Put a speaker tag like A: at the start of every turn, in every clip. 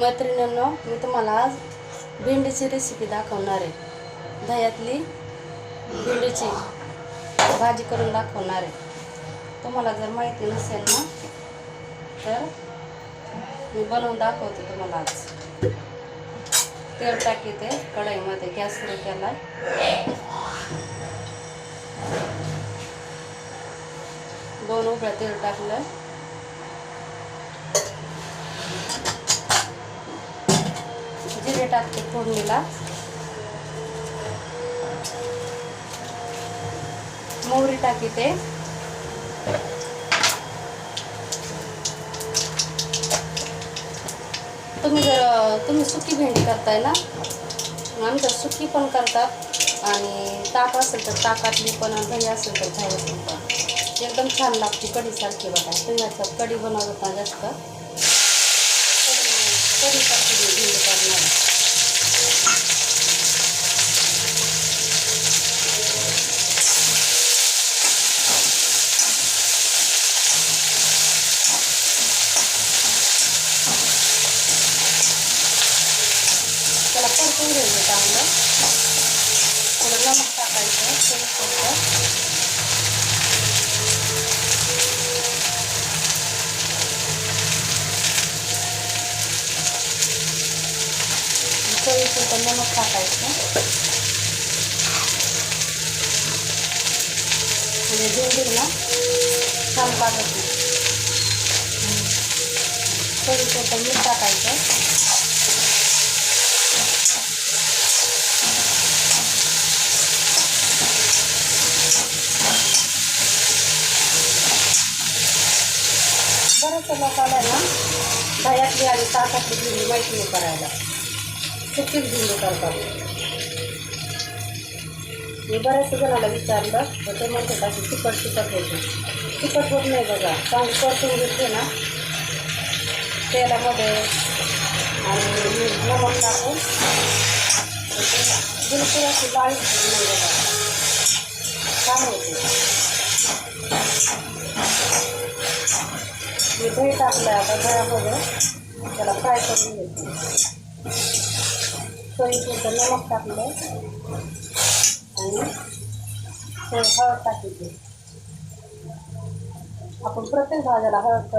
A: मैत्रिणींनो मी तुम्हाला आज भेंडीची रेसिपी दाखवणार आहे. दह्यातली भेंडीची भाजी करून दाखवणार आहे. तुम्हाला जर माहिती नसेल ना तर मी बनवून दाखवते तुम्हाला आज. तेल टाकीते कढईमध्ये गॅस सुरू केला दोन उभ्या तेल टाकलं जिरे टाकते फोडणीला. मोहरी टाकते तुम्ही जर तुम्ही सुकी भेंडी करताय ना आमच्या सुकी पण करतात आणि ताक असेल तर ताकातली पण दही असेल तर दह्यातली पण. एकदम छान लागते कढीसारखी बघा. तुम्ही याच्यात कढी बनवत ना जास्त. कढी भेंडी करणार त्याला परतून घ्यायचं चांगलं थोडं नमक टाकायचं तेल चवीपुरतं नमक टाकायचं. म्हणजे भेंडी छान लागत नाही. मीठ टाकायचं. बऱ्याचशा लोकांना ना दह्यातली आणि ताकातली माहिती करायला. सुकीच भेंडी करतात मी बऱ्याच जणाला विचारलं तर ते म्हणतात अशी तिखट तिखट होते तिखट होत नाही बघा चांगली परतून घेतली ना तेलामध्ये आणि नमक टाकून बिलकुल अशी लाल नाही बघा छान होते मी दही टाकलं आता दह्यामध्ये त्याला फ्राय करून घेते चवीपुरतं नमक टाकलं आणि हळद टाकली आपण प्रत्येक भाज्याला हळद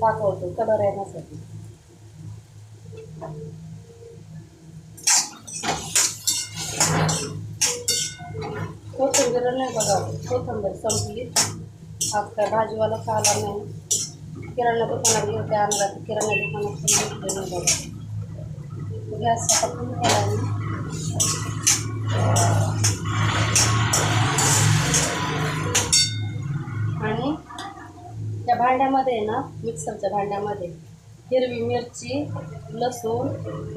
A: टाकवतो कलर येण्यासाठी कोथिंबीर नाही बघा कोथिंबीर संपली आता भाजीवाला खायला नाही किराणा दुकानात गेले आणला अंदाज किराणा दुकानात पण घेतले नाही बघा गॅस आता फुल आणि त्या भांड्यामध्ये ना मिक्सरच्या भांड्यामध्ये हिरवी मिरची लसूण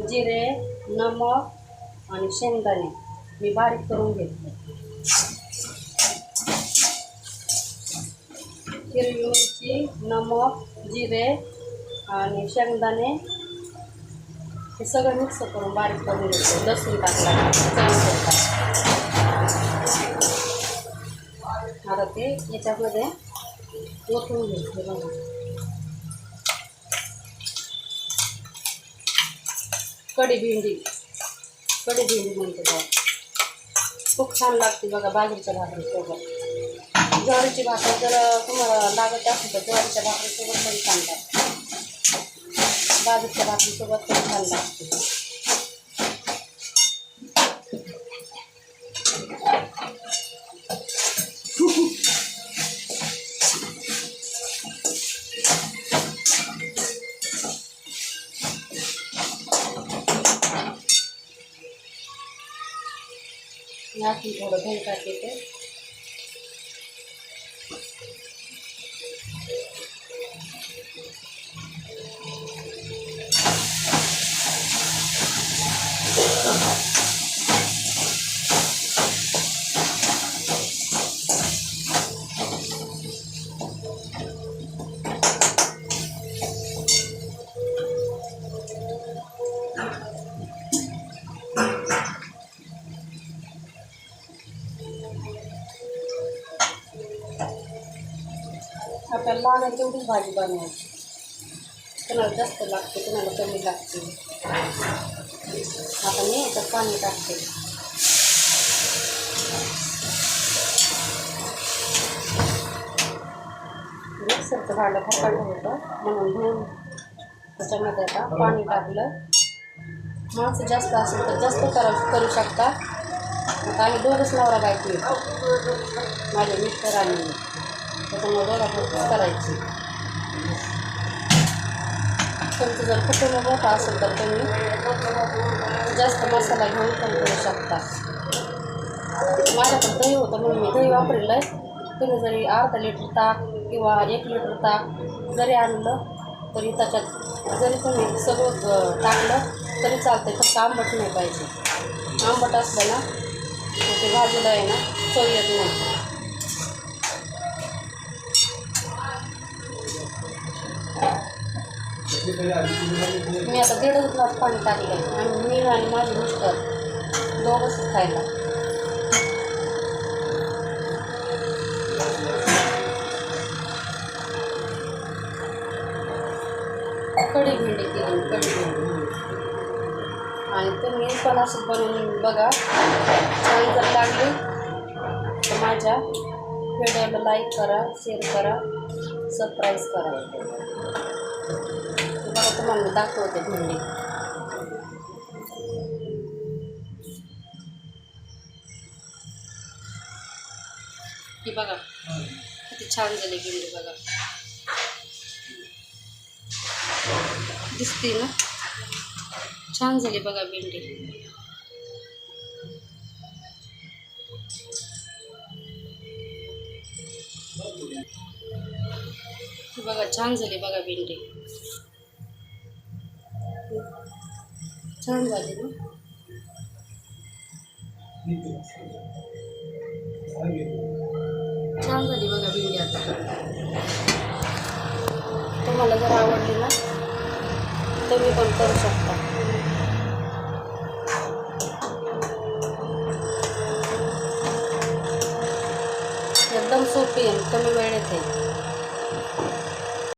A: जिरे नमक आणि शेंगदाणे मी बारीक करून घेतले. हिरवी मिरची नमक जिरे आणि शेंगदाणे हे सगळं मिक्स करून बारीक करून घेतले. लसूण टाकला आता ते याच्यामध्ये ओतून घेतले बघा. कढी भेंडी कढी भेंडी म्हणते बघा. खूप छान लागते बघा बाजरीच्या भाकरीसोबत ज्वारीची भाकर जर तुम्हाला लागत असेल तर ज्वारीच्या भाकरीसोबत पण छान लागते. बाजूच्या भाकरीसोबत पण छान लागते. यातून थोडं दही टाकायचं आपल्याला लागेल तेवढीच भाजी बनवायची. कुणाला जास्त लागते कुणाला कमी लागते. आता मी याच्यात पाणी टाकते. मिक्सरचं भांडं फकाटं होतं म्हणून धुवून त्याच्यामध्ये आता पाणी टाकलं. माणसं जास्त असेल तर जास्त करा करू शकता. आता आम्ही दोघंच नवरा बायको येतो माझे मिस्टर आणि मी. त्याच्यामुळे दोघांपुरतीच करायची? तुमचं जर कुटुंब मोठं असेल तर तुम्ही जास्त मसाला घेऊन पण करू शकता. माझ्याकडे दही होतं म्हणून मी दही वापरलं आहे तुम्ही जरी अर्धा लिटर ताक किंवा एक लिटर ताक जरी आणलं तरी त्याच्यात जरी तुम्ही सगळं टाकलं तरी चालते फक्त आंबट नाही पाहिजे. आंबट असलं ना ते भाजीला आहे ना चव येत नाही. मी आता दीडच ग्लास पाणी टाकलं आणि मी आणि माझी मिस्टर दोघंच खायला कढी भेंडी केली कढी भेंडी. आणि तुम्ही पण असं बनवून बघा. छान जर लागली तर माझ्या व्हिडिओला लाईक करा शेअर करा सबस्क्राईब करा. तुम्हाला दाखवते भेंडी ही बघा. किती छान झाली भेंडी बघा. दिसते ना? छान झाली बघा भेंडी. बघा छान झाली बघा भेंडी. छान झाली ना? छान झाली बघा भेंडी आता. तुम्हाला जर आवडली ना तुम्ही पण करू शकता.